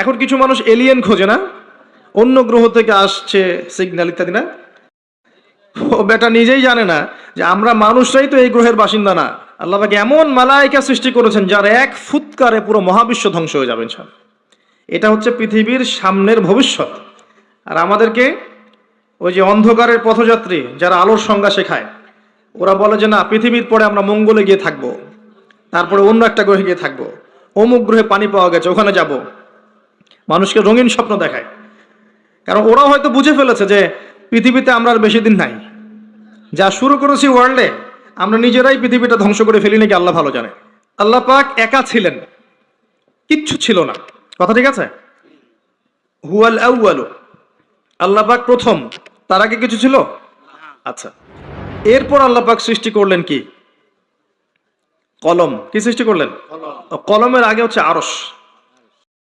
এখন কিছু মানুষ এলিয়েন খোঁজে না? অন্য গ্রহ থেকে আসছে সিগন্যাল ইত্যাদি না? ও বেটা নিজেই জানে না যে আমরা মানুষরাই তো এই গ্রহের বাসিন্দা না। আল্লাহ পাক এমন মালায়িকা সৃষ্টি করেছেন যার এক ফুৎকারে পুরো মহাবিশ্ব ধ্বংস হয়ে যাবে ইনশাআল্লাহ। এটা হচ্ছে পৃথিবীর সামনের ভবিষ্যৎ। আর আমাদেরকে ওই যে অন্ধকারের পথযাত্রী যারা আলোর সংজ্ঞা শেখায়, ওরা বলে যে না, পৃথিবীর পরে আমরা মঙ্গলে গিয়ে থাকব, তারপরে অন্য একটা গ্রহে গিয়ে থাকব, অমুক গ্রহে পানি পাওয়া গেছে, ওখানে যাব। মানুষকে রঙিন স্বপ্ন দেখায়। কারণ ওরা হয়তো বুঝে ফেলেছে যে পৃথিবীতে আমরা আর বেশি দিন নাই। যা শুরু করেছি ওয়ার্ল্ডে আমরা নিজেরাই পৃথিবীটা ধ্বংস করে ফেলি নাকি আল্লাহ ভালো জানে। আল্লাহ পাক একা ছিলেন। কিচ্ছু ছিল না। কথা ঠিক আছে? হুয়াল আউয়ালু। আল্লাহ পাক প্রথম। তার আগে কিছু ছিল? আচ্ছা। এরপর আল্লাহ পাক সৃষ্টি করলেন কি? কলম। কি সৃষ্টি করলেন? কলমের আগে হচ্ছে আরস